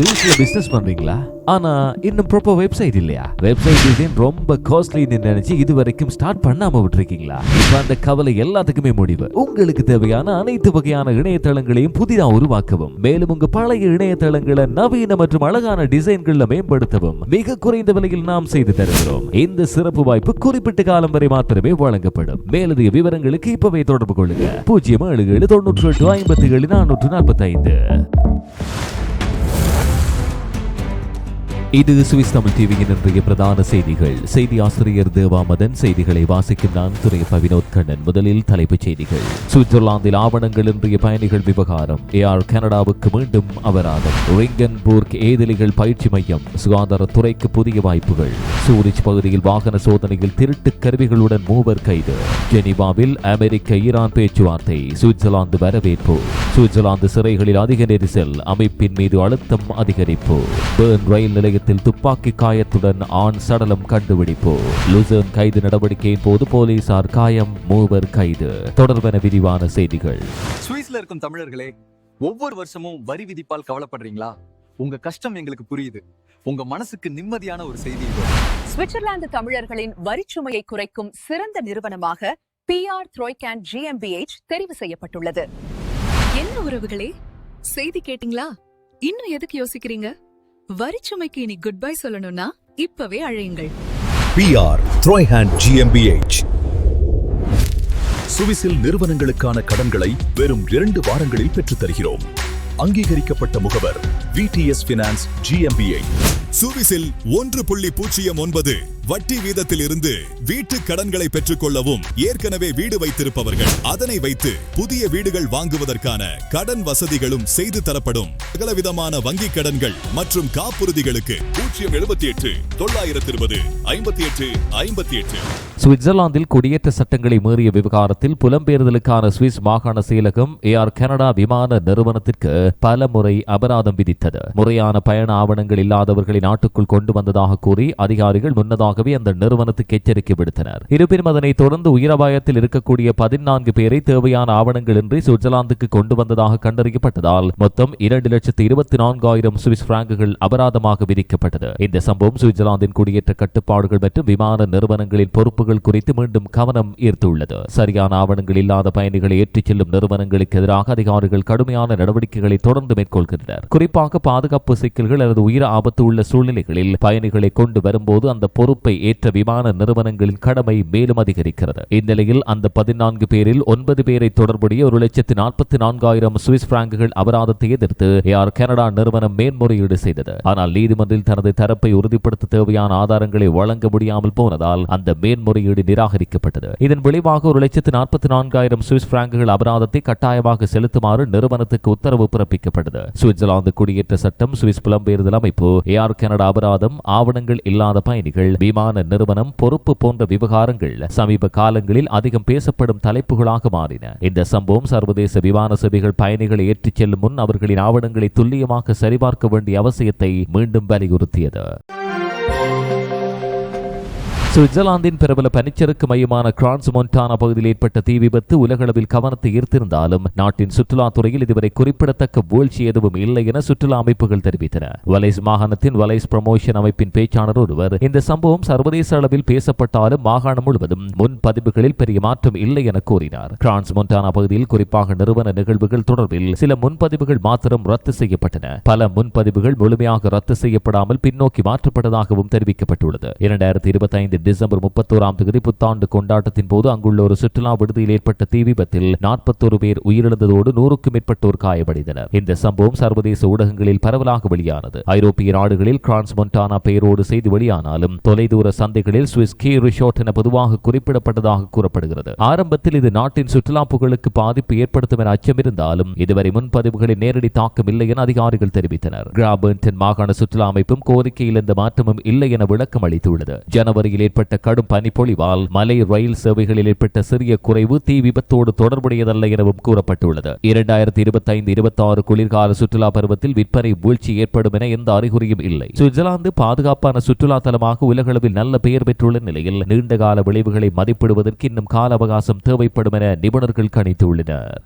சுவிஸ்ல business பண்றீங்களா ஆனா இன்னும் ப்ராப்பர் வெப்சைட் இல்லையா? வெப்சைட் டிசைன் ரொம்ப காஸ்ட்லின்னு நினைச்சு இது வரைக்கும் ஸ்டார்ட் பண்ணாம விட்டுருக்கீங்களா? இப்ப அந்த கவலை எல்லாத்துக்குமே முடிவு. உங்களுக்கு தேவையான அனைத்து வகையான இணையதளங்களையும் புதிதா உருவாக்கவும் மேலும் உங்க பழைய இணையதளங்களை நவீன மற்றும் அழகான டிசைன்கள்ல மேம்படுத்தவும் மிக குறைந்த விலையில் நாம் செய்து தருகிறோம். இந்த சிறப்பு வாய்ப்பு குறிப்பிட்ட காலம் வரை மாத்திரமே வழங்கப்படும். மேலதிக விவரங்களுக்கு இப்பவே தொடர்பு கொள்ளுங்க. பூஜ்ஜியம் ஏழு ஏழு தொண்ணூற்றி எட்டு ஐம்பத்தி ஏழு நானூற்று நாற்பத்தி ஐந்து இது சுவிஸ் தமிழ் டிவியின் இன்றைய பிரதான செய்திகள். செய்தி ஆசிரியர் தேவாமதன் செய்திகளை வாசிக்கும் நான் துறை பவினோத் கண்ணன். முதலில் தலைப்புச் செய்திகள். சுவிட்சர்லாந்தில் ஆவணங்கள் இன்றைய பயணிகள் விவகாரம். ஏஆர் கனடாவுக்கு மீண்டும் அபராதம். ரிங்கன்பூர்க் ஏதிலிகள் பயிற்சி மையம். சுகாதாரத்துறைக்கு புதிய வாய்ப்புகள். சூரிச் பகுதியில் வாகன சோதனையில் திருட்டு கருவிகளுடன் மூவர் கைது. ஜெனிவாவில் அமெரிக்க ஈரான் பேச்சுவார்த்தை. சுவிட்சர்லாந்து வரவேற்பு. சுவிட்சர்லாந்து சிறைகளில் அதிக நெரிசல். அமைப்பின் மீது அழுத்தம் அதிகரிப்பு. பேர்ன் ரயில் நிலையத்தில் துப்பாக்கி காயத்துடன் ஆண் சடலம் கண்டுபிடிப்பு. லுசர்ன் கைது நடவடிக்கையின் போது போலீசார் காயம் மூவர் கைது. தொடர்பென விரிவான செய்திகள். சுவிஸ்ல இருக்கும் தமிழர்களே ஒவ்வொரு வருஷமும் வரி விதிப்பால் கவலைப்படுறீங்களா? உங்க கஷ்டம் எங்களுக்கு புரியுது. உங்க மனசுக்கு நிம்மதியான ஒரு செய்தி சுவிட்சர்லாந்து தமிழர்களின் வரிச்சுமையை குறைக்கும் சிறந்த நிறுவனமாக பிஆர் த்ரோய்கேன் ஜிஎம்பிஎச் தெரிவு செய்யப்பட்டுள்ளது. என்ன உறவுகளே? செய்தி கேட்டிங்களா? இன்னும் எதுக்கு யோசிக்கிறீங்க? வரிச்சுமைக்கு இனி குட் பை சொல்லணும்னா இப்பவே அழையுங்கள். பிஆர் த்ரோய்ஹேண்ட் ஜிஎம்பிஎச் சுவிஸில் நிறுவனங்களுக்கான கடன்களை வெறும் இரண்டு வாரங்களில் பெற்றுத் தருகிறோம் அங்கீகரிக்கப்பட்ட முகவர் விடிஎஸ் பினான்ஸ் ஜிஎம்பிஎச் சுவிஸில் ஒன்று புள்ளி பூஜ்ஜியம் ஒன்பது. வட்டி வீதத்தில் இருந்து வீட்டு கடன்களை பெற்றுக்கொள்ளவும் ஏற்கனவே வீடு வைத்திருப்பவர்கள். அதனை வைத்து புதிய வீடுகள் வாங்குவதற்கான கடன் வசதிகளும் செய்து தரப்படும். சகலவிதமான வங்கி கடன்கள் மற்றும் காப்புறுதிகளுக்கு பூஜ்ஜியம் எழுபத்தி எட்டு தொள்ளாயிரத்தி இருபது ஐம்பத்தி எட்டு ஐம்பத்தி எட்டு. சுவிட்சர்லாந்தில் குடியேற்ற சட்டங்களை மீறிய விவகாரத்தில் புலம்பெயர்தலுக்கான சுவிஸ் மாகாண செயலகம் ஏஆர் கனடா விமான நிறுவனத்திற்கு பல முறை அபராதம் விதித்தது. முறையான பயண ஆவணங்கள் இல்லாதவர்களை நாட்டுக்குள் கொண்டு வந்ததாக கூறி அதிகாரிகள் முன்னதாக முன்னதாகவே அந்த நிறுவனத்துக்கு எச்சரிக்கை விடுத்தனர். இருப்பினும் அதனைத் தொடர்ந்து உயிரபாயத்தில் இருக்கக்கூடிய பதினான்கு பேரை தேவையான ஆவணங்களின்றி சுவிட்சர்லாந்துக்கு கொண்டு வந்ததாக கண்டறியப்பட்டதால் மொத்தம் இரண்டு லட்சத்து இருபத்தி நான்காயிரம் சுவிஸ் பிராங்குகள் அபராதமாக விதிக்கப்பட்டது. இந்த சம்பவம் சுவிட்சர்லாந்தின் குடியேற்ற கட்டுப்பாடுகள் மற்றும் விமான நிறுவனங்களின் பொறுப்புகள் குறித்து மீண்டும் கவனம் ஈர்த்துள்ளது. சரியான ஆவணங்கள் இல்லாத பயணிகளை ஏற்றிச் செல்லும் நிறுவனங்களுக்கு எதிராக அதிகாரிகள் கடுமையான நடவடிக்கைகளை தொடர்ந்து மேற்கொள்கின்றனர். குறிப்பாக பாதுகாப்பு சிக்கல்கள் அல்லது உயிர் ஆபத்து உள்ள சூழ்நிலைகளில் பயணிகளை கொண்டு வரும்போது அந்த பொறுப்பை ஏற்ற விமான நிறுவனங்களின் கடமை மேலும் அதிகரிக்கிறது. இந்நிலையில் அந்த பதினான்கு பேரில் ஒன்பது பேரை தொடர்புடைய ஒரு லட்சத்து நாற்பத்தி நான்காயிரம் சுவிஸ் பிராங்குகள் அபராதத்தை எதிர்த்து ஏஆர் கனடா நிறுவனம் மேன்முறையீடு செய்தது. ஆனால் நீதிமன்றில் தனது தரப்பை உறுதிப்படுத்த தேவையான ஆதாரங்களை வழங்க முடியாமல் போனதால் அந்த மேன்முறையீடு நிராகரிக்கப்பட்டது. இதன் விளைவாக ஒரு லட்சத்து நாற்பத்தி நான்காயிரம் சுவிஸ் பிராங்குகள் அபராதத்தை கட்டாயமாக செலுத்துமாறு நிறுவனத்துக்கு உத்தரவு பிறப்பிக்கப்பட்டது. சுவிட்சர்லாந்து குடியேற்ற சட்டம் சுவிஸ் புலம்பெயர்தல் அமைப்பு ஏஆர் கனடா அபராதம் ஆவணங்கள் இல்லாத பயணிகள் விமான நிறுவனம் பொறுப்பு போன்ற விவகாரங்கள் சமீப காலங்களில் அதிகம் பேசப்படும் தலைப்புகளாக மாறின. இந்த சம்பவம் சர்வதேச விமான சேவைகள் பயணிகளை ஏற்றிச் செல்லும் முன் அவர்களின் ஆவணங்களை துல்லியமாக சரிபார்க்க வேண்டிய அவசியத்தை மீண்டும் வலியுறுத்தியது. சுவிட்சர்லாந்தின் பிரபல பனிச்சறுக்கு மையமான கிரான்ஸ் மொன்டானா பகுதியில் ஏற்பட்ட தீ விபத்து உலகளவில் கவனத்தை ஈர்த்திருந்தாலும் நாட்டின் சுற்றுலாத்துறையில் இதுவரை குறிப்பிடத்தக்க வீழ்ச்சி எதுவும் இல்லை என சுற்றுலா அமைப்புகள் தெரிவித்தன. வலைஸ் மாகாணத்தின் வலைஸ் ப்ரமோஷன் அமைப்பின் பேச்சாளர் ஒருவர் இந்த சம்பவம் சர்வதேச அளவில் பேசப்பட்டாலும் மாகாணம் முழுவதும் முன் பதிவுகளில் பெரிய மாற்றம் இல்லை என கூறினார். கிரான்ஸ் மொன்டானா பகுதியில் குறிப்பாக நிறுவன நிகழ்வுகள் தொடர்பில் சில முன்பதிவுகள் மாத்திரம் ரத்து செய்யப்பட்டன. பல முன்பதிவுகள் முழுமையாக ரத்து செய்யப்படாமல் பின்னோக்கி மாற்றப்பட்டதாகவும் தெரிவிக்கப்பட்டுள்ளது. இரண்டாயிரத்தி இருபத்தி ஐந்து டிசம்பர் முப்பத்தோராம் தேதி புத்தாண்டு கொண்டாட்டத்தின் போது அங்குள்ள ஒரு சுற்றுலா விடுதியில் ஏற்பட்ட தீ விபத்தில் நாற்பத்தொரு பேர் உயிரிழந்ததோடு நூறுக்கும் மேற்பட்டோர் காயமடைந்தனர். இந்த சம்பவம் சர்வதேச ஊடகங்களில் பரவலாக வெளியானது. ஐரோப்பிய நாடுகளில் கிரான்ஸ் மொன்டானா பெயரோடு செய்தி வெளியானாலும் தொலைதூர சந்தைகளில் சுவிஸ் கீ ரிஷோர்ட் என பொதுவாக குறிப்பிடப்பட்டதாக கூறப்படுகிறது. ஆரம்பத்தில் இது நாட்டின் சுற்றுலா புகழுக்கு பாதிப்பு ஏற்படுத்தும் என அச்சமிருந்தாலும் இதுவரை முன்பதிவுகளின் நேரடி தாக்கம் இல்லை என அதிகாரிகள் தெரிவித்தனர். கிராபர்டன் மாகாண சுற்றுலா அமைப்பும் கோரிக்கையில் எந்த மாற்றமும் இல்லை என விளக்கம் அளித்துள்ளது. ஜனவரியில் ஏற்பட்ட கடும் பனிப்பொழிவால் மலை ரயில் சேவைகளில் ஏற்பட்ட சிறிய குறைவு தீ விபத்தோடு தொடர்புடையதல்ல எனவும் கூறப்பட்டுள்ளது. இரண்டாயிரத்தி இருபத்தி ஐந்து இருபத்தி ஆறு குளிர்கால சுற்றுலா பருவத்தில் விற்பனை வீழ்ச்சி ஏற்படும் என எந்த அறிகுறியும் இல்லை. சுவிட்சர்லாந்து பாதுகாப்பான சுற்றுலா தலமாக உலகளவில் நல்ல பெயர் பெற்றுள்ள நிலையில் நீண்டகால விளைவுகளை மதிப்பிடுவதற்கு இன்னும் கால அவகாசம் தேவைப்படும் என நிபுணர்கள் கணித்துள்ளனர்.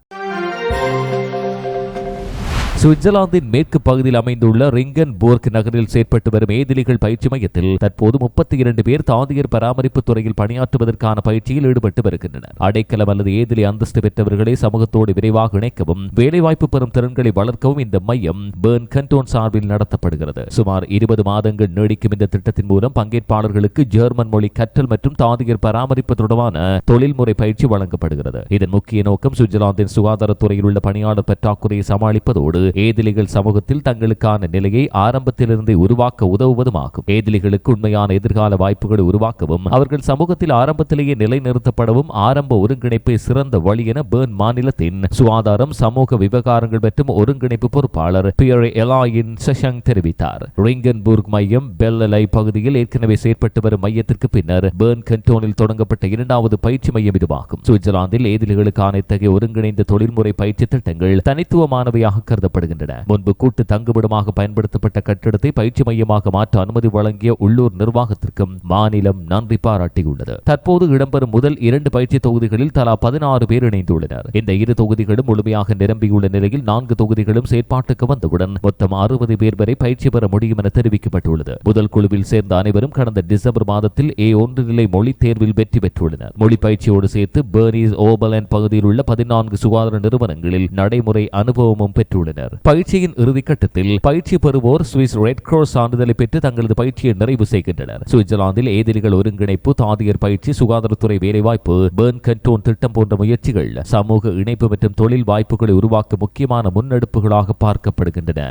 சுவிட்சர்லாந்தின் மேற்கு பகுதியில் அமைந்துள்ள ரிங்கன் போர்க் நகரில் செயற்பட்டு வரும் ஏதிலிகள் பயிற்சி மையத்தில் தற்போது முப்பத்தி இரண்டு பேர் தாதியர் பராமரிப்பு துறையில் பணியாற்றுவதற்கான பயிற்சியில் ஈடுபட்டு வருகின்றனர். அடைக்கலம் அல்லது ஏதிலி அந்தஸ்து பெற்றவர்களை சமூகத்தோடு விரைவாக இணைக்கவும் வேலைவாய்ப்பு பெறும் திறன்களை வளர்க்கவும் இந்த மையம் பேர்ன் கண்டோன் சார்பில் நடத்தப்படுகிறது. சுமார் இருபது மாதங்கள் நீடிக்கும் இந்த திட்டத்தின் மூலம் பங்கேற்பாளர்களுக்கு ஜெர்மன் மொழி கற்றல் மற்றும் தாதியர் பராமரிப்பு தொடர்பான தொழில்முறை பயிற்சி வழங்கப்படுகிறது. இதன் முக்கிய நோக்கம் சுவிட்சர்லாந்தின் சுகாதாரத்துறையில் உள்ள பணியாளர் பற்றாக்குறையை சமாளிப்பதோடு ஏதிலிகள் சமூகத்தில் தங்களுக்கான நிலையை ஆரம்பத்திலிருந்தே உருவாக்க உதவுவதுமாகும். ஏதிலிகளுக்கு உண்மையான எதிர்கால வாய்ப்புகளை உருவாக்கவும் அவர்கள் சமூகத்தில் ஆரம்பத்திலேயே நிலைநிறுத்தப்படவும் ஆரம்ப ஒருங்கிணைப்பை சிறந்த வழி என பேர்ன் மாநிலத்தின் சுகாதாரம் சமூக விவகாரங்கள் மற்றும் ஒருங்கிணைப்பு பொறுப்பாளர் பியர் எலாயின் சஷங் தெரிவித்தார். ரிங்கன்பூர்க் மையம் பெல்லலை பகுதியில் ஏற்கனவே செயற்பட்டு வரும் மையத்திற்கு பின்னர் பேர்ன் கண்டோனில் தொடங்கப்பட்ட இரண்டாவது பயிற்சி மையம் இதுவாகும். சுவிட்சர்லாந்தில் ஏதிலிகளுக்கான இத்தகைய ஒருங்கிணைந்த தொழில்முறை பயிற்சி திட்டங்கள் தனித்துவமானவையாக கருதப்படும் கருதப்படுகின்றன முன்பு கூட்டு தங்குமிடமாக பயன்படுத்தப்பட்ட கட்டிடத்தை பயிற்சி மையமாக மாற்ற அனுமதி வழங்கிய உள்ளூர் நிர்வாகத்திற்கும் மாநிலம் நன்றி பாராட்டியுள்ளது. தற்போது இடம்பெறும் முதல் இரண்டு பயிற்சி தொகுதிகளில் தலா பதினாறு பேர் இணைந்துள்ளனர். இந்த இரு தொகுதிகளும் முழுமையாக நிரம்பியுள்ள நிலையில் நான்கு தொகுதிகளும் செயற்பாட்டுக்கு வந்தவுடன் மொத்தம் அறுபது பேர் வரை பயிற்சி பெற முடியும் என தெரிவிக்கப்பட்டுள்ளது. முதல் குழுவில் சேர்ந்த அனைவரும் கடந்த டிசம்பர் மாதத்தில் ஏ ஒன்று நிலை மொழி தேர்வில் வெற்றி பெற்றுள்ளனர். மொழி பயிற்சியோடு சேர்த்து பேர்னிஸ் ஓபலன் பகுதியில் உள்ள பதினான்கு சுகாதார நிறுவனங்களில் நடைமுறை அனுபவமும் பெற்றுள்ளனர். பயிற்சியின் இறுதிக்கட்டத்தில் பயிற்சி பெறுவோர் சுவிஸ் ரெட் கிராஸ் சான்றிதழை பெற்று தங்களது பயிற்சியை நிறைவு செய்கின்றனர். சுவிட்சர்லாந்தில் ஏதிரிகள் ஒருங்கிணைப்பு தாதியர் பயிற்சி சுகாதாரத்துறை வேலைவாய்ப்பு பேர்ன் கண்டோன் திட்டம் போன்ற முயற்சிகள் சமூக இணைப்பு மற்றும் தொழில் வாய்ப்புகளை உருவாக்க முக்கியமான முன்னெடுப்புகளாக பார்க்கப்படுகின்றன.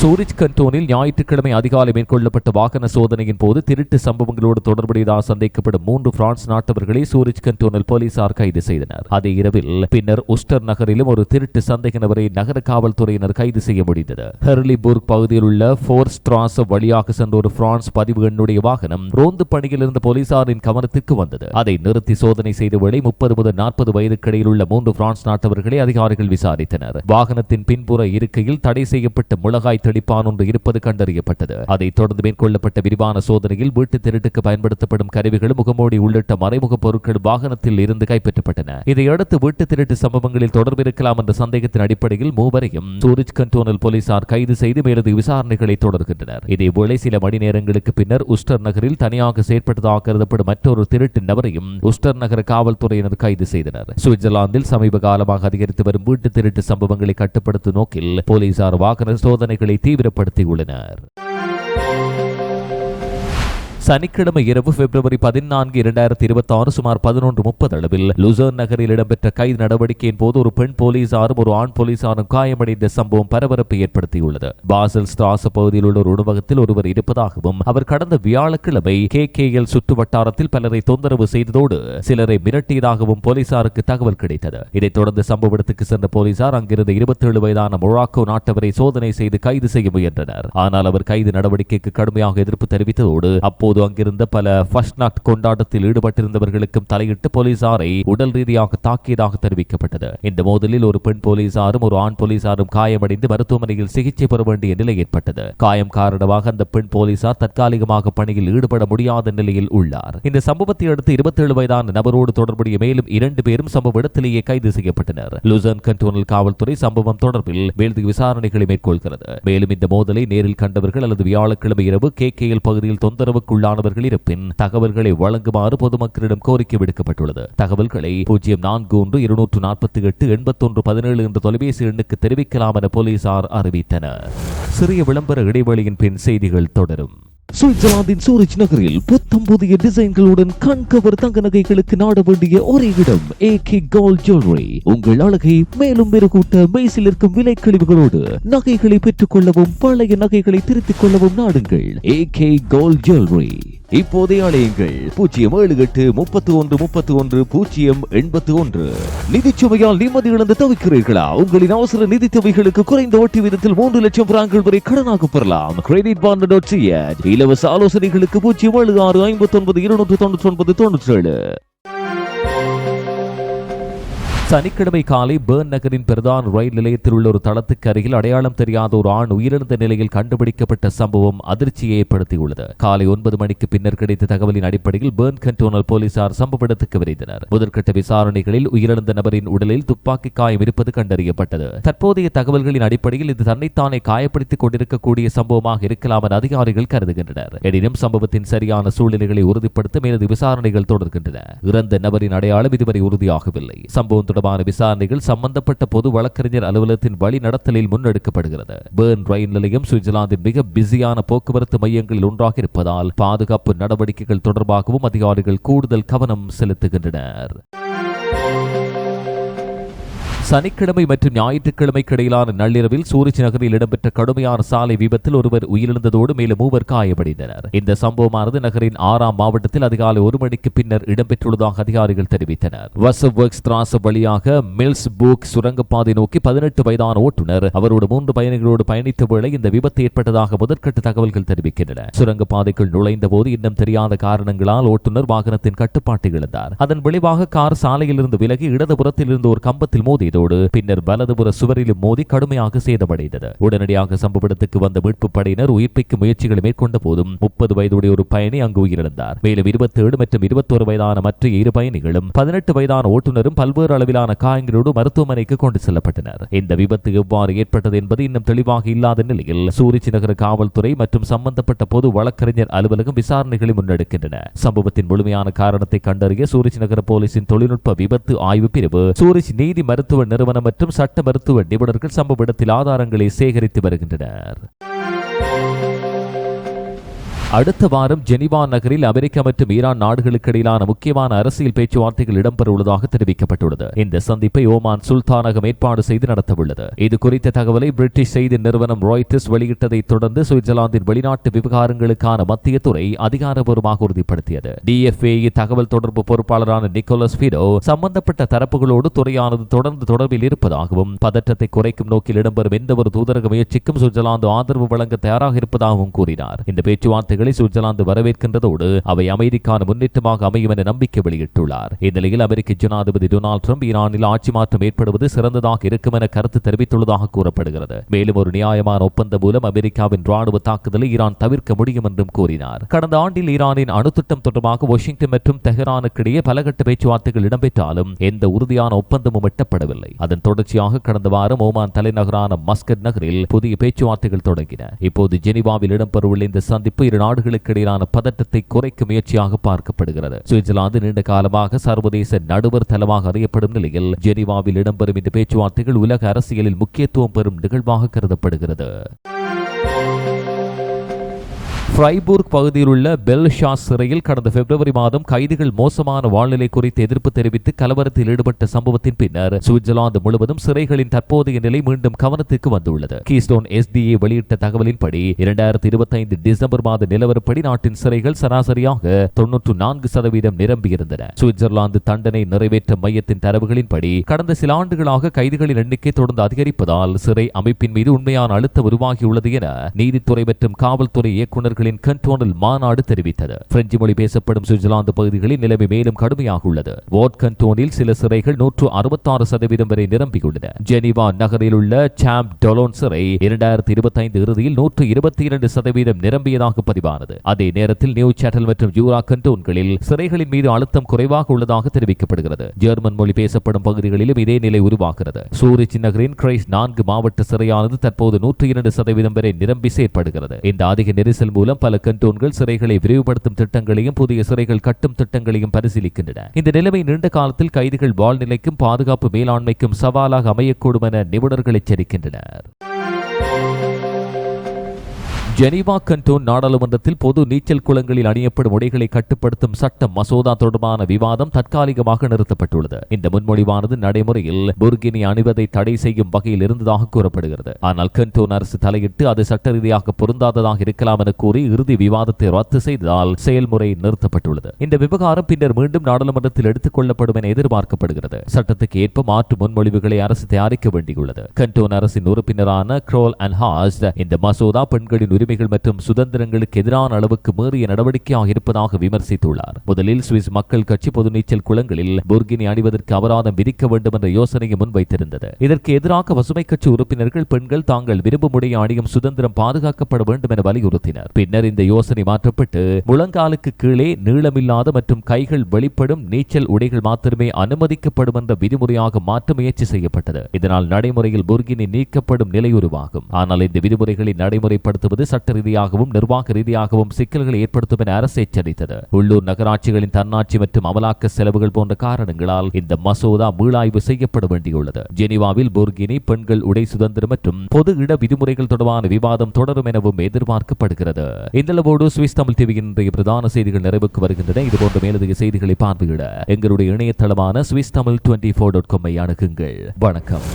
சூரிச் கண்டோனில் ஞாயிற்றுக்கிழமை அதிகாலை மேற்கொள்ளப்பட்ட வாகன சோதனையின் போது திருட்டு சம்பவங்களோடு தொடர்புடையதாக சந்தேகப்படும் மூன்று பிரான்ஸ் நாட்டவர்களை சூரிச் கண்டோனில் போலீசார் கைது செய்தனர். அதே இரவில் பின்னர் உஸ்டர் நகரிலும் ஒரு திருட்டு சந்தேக நபரை நகர காவல்துறையினர் கைது செய்ய முடிந்தது. ஹெர்லிபுர்க் பகுதியில் உள்ள ஃபோர் டிராஸ் வழியாக சென்ற ஒரு பிரான்ஸ் பதிவு எண்ணுடைய வாகனம் ரோந்து பணியில் இருந்த போலீசாரின் கவனத்திற்கு வந்தது. அதை நிறுத்தி சோதனை செய்த வேளை முப்பது முதல் நாற்பது வயதுக்கிடையில் உள்ள மூன்று பிரான்ஸ் நாட்டவர்களை அதிகாரிகள் விசாரித்தனர். வாகனத்தின் பின்புற இருக்கையில் தடை செய்யப்பட்ட முளகாய் தெளிப்பான் ஒன்று இருப்பது கண்டறியப்பட்டது. அதைத் தொடர்ந்து மேற்கொள்ளப்பட்ட விரிவான சோதனையில் வீட்டு திருட்டுக்கு பயன்படுத்தப்படும் கருவிகள் முகமூடி உள்ளிட்ட மறைமுக பொருட்கள் வாகனத்தில் இருந்து கைப்பற்றப்பட்டன. இதையடுத்து வீட்டு திருட்டு சம்பவங்களில் தொடர்பு இருக்கலாம் என்ற சந்தேகத்தின் அடிப்படையில் மூவரையும் சூரிஜ் கண்டோனல் போலீசார் கைது செய்து மேலது விசாரணைகளை தொடர்கின்றனர். இதேவேளை சில மணி நேரங்களுக்கு பின்னர் உஸ்டர் நகரில் தனியாக செயற்பட்டதாக கருதப்படும் மற்றொரு திருட்டு நபரையும் உஸ்டர் நகர காவல்துறையினர் கைது செய்தனர். சுவிட்சர்லாந்தில் சமீப காலமாக அதிகரித்து வரும் வீட்டு திருட்டு சம்பவங்களை கட்டுப்படுத்தும் நோக்கில் போலீசார் வாகன சோதனைகளை தீவிரப்படுத்தியுள்ளனர். சனிக்கிழமை இரவு பிப்ரவரி பதினான்கு இரண்டாயிரத்தி இருபத்தி ஆறு சுமார் பதினொன்று முப்பது அளவில் லுசர்ன் நகரில் இடம்பெற்ற கைது நடவடிக்கையின் போது ஒரு பெண் போலீசாரும் ஒரு ஆண் போலீசாரும் காயமடைந்த சம்பவம் பரபரப்பை ஏற்படுத்தியுள்ளது. பாசல் ஸ்ட்ராச பகுதியில் உள்ள ஒரு உணவகத்தில் ஒருவர் இருப்பதாகவும் அவர் கடந்த வியாழக்கிழமை கே கே எல் சுற்று வட்டாரத்தில் பலரை தொந்தரவு செய்ததோடு சிலரை மிரட்டியதாகவும் போலீசாருக்கு தகவல் கிடைத்தது. இதைத் தொடர்ந்து சம்பவ இடத்துக்கு சென்ற போலீசார் அங்கிருந்த இருபத்தி ஏழு வயதான மொராக்கோ நாட்டவரை சோதனை செய்து கைது செய்ய முயன்றனர். ஆனால் அவர் கைது நடவடிக்கைக்கு கடுமையாக எதிர்ப்பு தெரிவித்ததோடு அப்போது அங்கிருந்த பல ஃபர்ஸ்ட் நாட் கொண்டாட்டத்தில் ஈடுபட்டிருந்தவர்களுக்கும் தலையிட்டு போலீசாரை உடல் ரீதியாக தாக்கியதாக தெரிவிக்கப்பட்டது. இந்த மோதலில் ஒரு பெண் போலீசாரும் ஒரு ஆண் போலீசாரும் காயமடைந்து மருத்துவமனையில் சிகிச்சை பெற வேண்டிய நிலை ஏற்பட்டது. காயம் காரணமாக அந்த பெண் போலீசார் தற்காலிகமாக பணியில் ஈடுபட முடியாத நிலையில் உள்ளார். இந்த சம்பவத்தை அடுத்து இருபத்தேழு வயதான நபரோடு தொடர்புடைய மேலும் இரண்டு பேரும் சம்பவ இடத்திலேயே கைது செய்யப்பட்டனர். லுசன் கண்டோனல் காவல்துறை சம்பவம் தொடர்பில் மேலதிக விசாரணைகளை மேற்கொள்கிறது. மேலும் இந்த மோதலை நேரில் கண்டவர்கள் அல்லது வியாழக்கிழமை இரவு கே கே எல் பகுதியில் தொந்தரவுக்குள்ளானவர்கள் இருப்பின் தகவல்களை வழங்குமாறு பொதுமக்களிடம் கோரிக்கை விடுக்கப்பட்டுள்ளது. தகவல்களை பூஜ்ஜியம் நான்கு ஒன்று இருநூற்று நாற்பத்தி எட்டு எண்பத்தொன்று பதினேழு என்ற தொலைபேசி எண்ணுக்கு தெரிவிக்கலாம் என போலீசார் அறிவித்தனர். சிறிய விளம்பர இடைவெளியின் பின் செய்திகள் தொடரும். சுவிட்சர்லாந்தின் சூரிச் நகரில் புத்தம் புதிய டிசைன்களுடன் கண்கவர் தங்க நகைகளுக்கு நாட வேண்டிய ஒரே இடம் ஏ கே கோல்ட் ஜுவல்லரி உங்கள் அழகை மேலும் மெருகூட்ட மெய்சில் இருக்கும் விலை கழிவுகளோடு நகைகளை பெற்றுக் கொள்ளவும் பழைய நகைகளை திருத்திக் கொள்ளவும் நாடுங்கள் ஏ கே கோல்ட் ஜுவல்லரி இப்போதே அலையுங்கள் பூஜ்ஜியம் ஏழு எட்டு முப்பத்தி ஒன்று முப்பத்தி ஒன்று பூஜ்ஜியம் எண்பத்தி ஒன்று நிதிச்சுமையால் நிம்மதி இழந்து தவிக்கிறீர்களா? உங்களின் அவசர நிதி தேவைகளுக்கு குறைந்த வட்டி விதத்தில் மூன்று லட்சம் பிராங்கள் வரை கடனாக பெறலாம். கிரெடிட் பாண்ட் டாட் இலவச ஆலோசனைகளுக்கு பூஜ்ஜியம் ஏழு ஆறு ஐம்பத்தி ஒன்பது இருநூற்று தொண்ணூற்றி ஒன்பது தொண்ணூற்றி ஏழு சனிக்கிழமை காலை பேர்ன் நகரின் பிரதான ரயில் நிலையத்தில் உள்ள ஒரு தளத்துக்கு அருகில் அடையாளம் தெரியாத ஒரு ஆண் உயிரிழந்த நிலையில் கண்டுபிடிக்கப்பட்ட சம்பவம் அதிர்ச்சியை ஏற்படுத்தியுள்ளது. காலை ஒன்பது மணிக்கு பின்னர் கிடைத்த தகவலின் அடிப்படையில் பேர்ன் கண்டோனல் போலீசார் சம்பவ இடத்துக்கு விரைந்தனர். முதற்கட்ட விசாரணைகளில் உயிரிழந்த நபரின் உடலில் துப்பாக்கி காயம் இருப்பது கண்டறியப்பட்டது. தற்போதைய தகவல்களின் அடிப்படையில் இது தன்னைத்தானே காயப்படுத்திக் கொண்டிருக்கக்கூடிய சம்பவமாக இருக்கலாம் என அதிகாரிகள் கருதுகின்றனர். எனினும் சம்பவத்தின் சரியான சூழ்நிலைகளை உறுதிப்படுத்த மேலது விசாரணைகள் தொடர்கின்றன. இறந்த நபரின் அடையாளம் இதுவரை உறுதியாகவில்லை. சம்பவம் சம்பந்தமான விசாரணைகள் சம்பந்தப்பட்ட பொது வழக்கறிஞர் அலுவலகத்தின் வழி நடத்தலில் முன்னெடுக்கப்படுகிறது. பேர்ன் ரயில் நிலையம் சுவிட்சர்லாந்தின் மிக பிஸியான போக்குவரத்து மையங்களில் ஒன்றாக இருப்பதால் பாதுகாப்பு நடவடிக்கைகள் தொடர்பாகவும் அதிகாரிகள் கூடுதல் கவனம் செலுத்துகின்றனர். சனிக்கிழமை மற்றும் ஞாயிற்றுக்கிழமைக்கு இடையிலான நள்ளிரவில் சூரிச் நகரில் இடம்பெற்ற கடுமையான சாலை விபத்தில் ஒருவர் உயிரிழந்ததோடு மேலும் மூவர் காயமடைந்தனர். இந்த சம்பவமானது நகரின் ஆறாம் மாவட்டத்தில் அதிகாலை ஒரு மணிக்கு பின்னர் இடம்பெற்றுள்ளதாக அதிகாரிகள் தெரிவித்தனர். வசவர்க்ஸ் திராச வழியாக மில்ஸ் பூக் சுரங்கப்பாதை நோக்கி பதினெட்டு வயதான ஓட்டுநர் அவரோடு மூன்று பயணிகளோடு பயணித்த வேளை இந்த விபத்து ஏற்பட்டதாக முதற்கட்ட தகவல்கள் தெரிவிக்கின்றன. சுரங்கப்பாதைக்குள் நுழைந்த போது இன்னும் தெரியாத காரணங்களால் ஓட்டுநர் வாகனத்தின் கட்டுப்பாட்டை இழந்தார். அதன் விளைவாக கார் சாலையிலிருந்து விலகி இடதுபுறத்தில் இருந்த ஒரு கம்பத்தில் மோதியதோடு பின்னர் வலதுபுற சுவரில் மோதி கடுமையாக சேதமடைந்தது. உடனடியாக சம்பவ இடத்துக்கு வந்த மீட்பு படையினர் உயிர்ப்பிக்கும் முயற்சிகளை மேற்கொண்ட போதும் முப்பது வயதுடைய ஒரு பயணி அங்கு உயிரிழந்தார். மேலும் இருபத்தேழு மற்றும் இருபத்தோரு வயதான மற்ற இரு பயணிகளும் பதினெட்டு வயதான ஓட்டுநரும் பல்வேறு அளவிலான காயங்களோடு மருத்துவமனைக்கு கொண்டு செல்லப்பட்டனர். இந்த விபத்து எவ்வாறு ஏற்பட்டது என்பது இன்னும் தெளிவாக இல்லாத நிலையில் சூரிச்சி நகர காவல்துறை மற்றும் சம்பந்தப்பட்ட பொது வழக்கறிஞர் அலுவலகம் விசாரணைகளை முன்னெடுக்கின்றன. சம்பவத்தின் முழுமையான காரணத்தை கண்டறிய சூரிச் நகர போலீசின் தொழில்நுட்ப விபத்து ஆய்வு பிரிவு சூரிச் நீதி மருத்துவ நிறுவனம் மற்றும் சட்ட மருத்துவ நிபுணர்கள் சம்பவ இடத்தில் ஆதாரங்களை சேகரித்து வருகின்றனர். அடுத்த வாரம் ஜெனிவா நகரில் அமெரிக்கா மற்றும் ஈரான் நாடுகளுக்கு இடையிலான முக்கியமான அரசியல் பேச்சுவார்த்தைகள் இடம்பெறவுள்ளதாக தெரிவிக்கப்பட்டுள்ளது. இந்த சந்திப்பை ஓமான் சுல்தானகம் ஏற்பாடு செய்து நடத்தவுள்ளது. இது குறித்த தகவலை பிரிட்டிஷ் செய்தி நிறுவனம் ராய்டர்ஸ் வெளியிட்டதைத் தொடர்ந்து சுவிட்சர்லாந்தின் வெளிநாட்டு விவகாரங்களுக்கான மத்திய துறை அதிகாரபூர்வமாக உறுதிப்படுத்தியது. டிஎஃப்ஏ தகவல் தொடர்பு பொறுப்பாளரான நிக்கோலஸ் பீடோ சம்பந்தப்பட்ட தரப்புகளோடு துறையானது தொடர்ந்து தொடர்பில் இருப்பதாகவும் பதற்றத்தை குறைக்கும் நோக்கில் இடம்பெறும் எந்தவொரு தூதரக முயற்சிக்கும் சுவிட்சர்லாந்து ஆதரவு வழங்க தயாராக இருப்பதாகவும் கூறினார். இந்த பேச்சுவார்த்தைகளை சுவிட்சர்லாந்து வரவேற்கின்றதோடு அவை அமைதிக்கான முன்னேற்றமாக அமையும் என நம்பிக்கை வெளியிட்டுள்ளார். இந்நிலையில் அமெரிக்க ஜனாதிபதி டொனால்டு ட்ரம்ப் ஈரானில் ஆட்சி மாற்றம் ஏற்படுவது சிறந்ததாக இருக்கும் என கருத்து தெரிவித்துள்ளதாக கூறப்படுகிறது. மேலும் ஒரு நியாயமான ஒப்பந்தம் மூலம் அமெரிக்காவின் ராணுவ தாக்குதலை ஈரான் தவிர்க்க முடியும் என்றும் கூறினார். கடந்த ஆண்டில் ஈரானின் அணுத்திட்டம் தொடர்பாக வாஷிங்டன் மற்றும் தெஹரானுக்கிடையே பலகட்ட பேச்சுவார்த்தைகள் இடம்பெற்றாலும் எந்த உறுதியான ஒப்பந்தமும் எட்டப்படவில்லை. அதன் தொடர்ச்சியாக கடந்த வாரம் ஓமான் தலைநகரான மஸ்கட் நகரில் புதிய பேச்சுவார்த்தைகள் தொடங்கின. இப்போது ஜெனிவாவில் இடம்பெறவுள்ள இந்த சந்திப்பு இரு நாடுகளுக்கு இடையிலான பதட்டத்தை குறைக்கும் முயற்சியாக பார்க்கப்படுகிறது. சுவிட்சர்லாந்து நீண்ட காலமாக சர்வதேச நடுவர் தளமாக அறியப்படும் நிலையில் ஜெனீவாவில் இடம்பெறும் இந்த பேச்சுவார்த்தைகள் உலக அரசியலில் முக்கியத்துவம் பெறும் நிகழ்வாக கருதப்படுகிறது. ஃப்ரைபூர்க் பகுதியில் உள்ள பெல்ஷா சிறையில் கடந்த பிப்ரவரி மாதம் கைதிகள் மோசமான வாழ்நிலை குறித்து எதிர்ப்பு தெரிவித்து கலவரத்தில் ஈடுபட்ட சம்பவத்தின் பின்னர் சுவிட்சர்லாந்து முழுவதும் சிறைகளின் தற்போதைய நிலை மீண்டும் கவனத்துக்கு வந்துள்ளது. கீஸ்டோன் எஸ்டிஏ வெளியிட்ட தகவலின்படி இரண்டாயிரத்தி இருபத்தைந்து டிசம்பர் மாத நிலவரப்படி நாட்டின் சிறைகள் சராசரியாக தொன்னூற்று நான்கு சதவீதம் நிரம்பியிருந்தன. சுவிட்சர்லாந்து தண்டனை நிறைவேற்ற மையத்தின் தரவுகளின்படி கடந்த சில ஆண்டுகளாக கைதிகளின் எண்ணிக்கை தொடர்ந்து அதிகரிப்பதால் சிறை அமைப்பின் மீது உண்மையான அழுத்தம் உருவாகியுள்ளது என நீதித்துறை மற்றும் காவல்துறை இயக்குநர்களின் கண்டோனல் மாநாடு தெரிவித்தது. பிரெஞ்சு மொழி பேசப்படும் சுவிட்சர்லாந்து பகுதிகளில் நிலைமை மேலும் கடுமையாக உள்ளது. வாட் கண்டோனில் சில சிறைகள் நூற்று அறுபத்தாறு சதவீதம் வரை நிரம்பியுள்ளன. ஜெனிவா நகரில் உள்ள சாம்ப் டொலோன் சிறை இரண்டாயிரத்தி இருபத்தைந்து இறுதியில் நூற்று இருபத்தி இரண்டு சதவீதம் நிரம்பியதாக பதிவானது. அதே நேரத்தில் நியூ சேட்டல் மற்றும் ஜூரா கண்டோன்களில் சிறைகளின் மீது அழுத்தம் குறைவாக உள்ளதாக தெரிவிக்கப்படுகிறது. ஜெர்மன் மொழி பேசப்படும் பகுதிகளிலும் இதே நிலை உருவாகிறது. சூரிச் நகரின் கிரைஸ் நான்கு மாவட்ட சிறையானது தற்போது நூற்று இரண்டு சதவீதம் வரை நிரம்பி செயற்படுகிறது. இந்த அதிக நெரிசல் மூலம் பல கண்டோன்கள் சிறைகளை விரிவுபடுத்தும் திட்டங்களையும் புதிய சிறைகள் கட்டும் திட்டங்களையும் பரிசீலிக்கின்றன. இந்த நிலைமை நீண்ட காலத்தில் கைதிகள் வாழ்நிலைக்கும் பாதுகாப்பு மேலாண்மைக்கும் சவாலாக அமையக்கூடும் என நிபுணர்கள் எச்சரிக்கின்றனர். ஜெனீவா கண்டோன் நாடாளுமன்றத்தில் பொது நீச்சல் குளங்களில் அணியப்படும் உடைகளை கட்டுப்படுத்தும் சட்ட மசோதா தொடர்பான விவாதம் தற்காலிகமாக நிறுத்தப்பட்டுள்ளது. இந்த முன்மொழிவானது நடைமுறையில் புர்கினி அணிவதை தடை செய்யும் வகையில் இருந்ததாக கூறப்படுகிறது. ஆனால் கண்டோன் அரசு தலையிட்டு அது சட்ட ரீதியாக பொருந்தாததாக இருக்கலாம் என கூறி இறுதி விவாதத்தை ரத்து செய்ததால் செயல்முறை நிறுத்தப்பட்டுள்ளது. இந்த விவகாரம் பின்னர் மீண்டும் நாடாளுமன்றத்தில் எடுத்துக் கொள்ளப்படும் என எதிர்பார்க்கப்படுகிறது. சட்டத்துக்கு ஏற்ப மாற்று முன்மொழிவுகளை அரசு தயாரிக்க வேண்டியுள்ளது. கண்டோன் அரசின் உறுப்பினரான குரோல் அண்ட் ஹாஸ் இந்த மசோதா பெண்களின் உரிமை உரிமைகள் மற்றும் சுதந்திரங்களுக்கு எதிரான அளவுக்கு மீறிய நடவடிக்கையாக இருப்பதாக விமர்சித்துள்ளார். முதலில் சுவிஸ் மக்கள் கட்சி பொது நீச்சல் குளங்களில் புர்கினி அணிவதற்கு அபராதம் விதிக்க வேண்டும் என்ற யோசனையை முன்வைத்திருந்தது. இதற்கு எதிராக பசுமை கட்சி உறுப்பினர்கள் பெண்கள் தாங்கள் விரும்புமுடைய அணியும் சுதந்திரம் பாதுகாக்கப்பட வேண்டும் என வலியுறுத்தினர். பின்னர் இந்த யோசனை மாற்றப்பட்டு முழங்காலுக்கு கீழே நீளமில்லாத மற்றும் கைகள் வெளிப்படும் நீச்சல் உடைகள் மாத்திரமே அனுமதிக்கப்படும் என்ற விதிமுறையாக மாற்ற முயற்சி செய்யப்பட்டது. இதனால் நடைமுறையில் புர்கினி நீக்கப்படும் நிலை உருவாகும். ஆனால் இந்த விதிமுறைகளை நடைமுறைப்படுத்துவது சட்ட ரீதியாகவும் நிர்வாக ரீதியாகவும் சிக்கல்களை ஏற்படுத்தும் என அரசு எச்சரித்தது. உள்ளூர் நகராட்சிகளின் தன்னாட்சி மற்றும் அமலாக்க செலவுகள் போன்ற காரணங்களால் இந்த மசோதா மீளாய்வு செய்யப்பட வேண்டியுள்ளது. ஜெனிவாவில் போர்கினி பெண்கள் உடை சுதந்திரம் மற்றும் பொது இட விதிமுறைகள் தொடர்பான விவாதம் தொடரும் எனவும் எதிர்பார்க்கப்படுகிறது. இந்தளவோடு சுவிஸ் தமிழ் டிவியின் இன்றைய பிரதான செய்திகள் நிறைவுக்கு வருகின்றன. இதுபோன்ற மேலதிக செய்திகளை பார்வையிட எங்களுடைய இணையதளமான Swiss Tamil twenty four dot காமை அணுகுங்கள். வணக்கம்.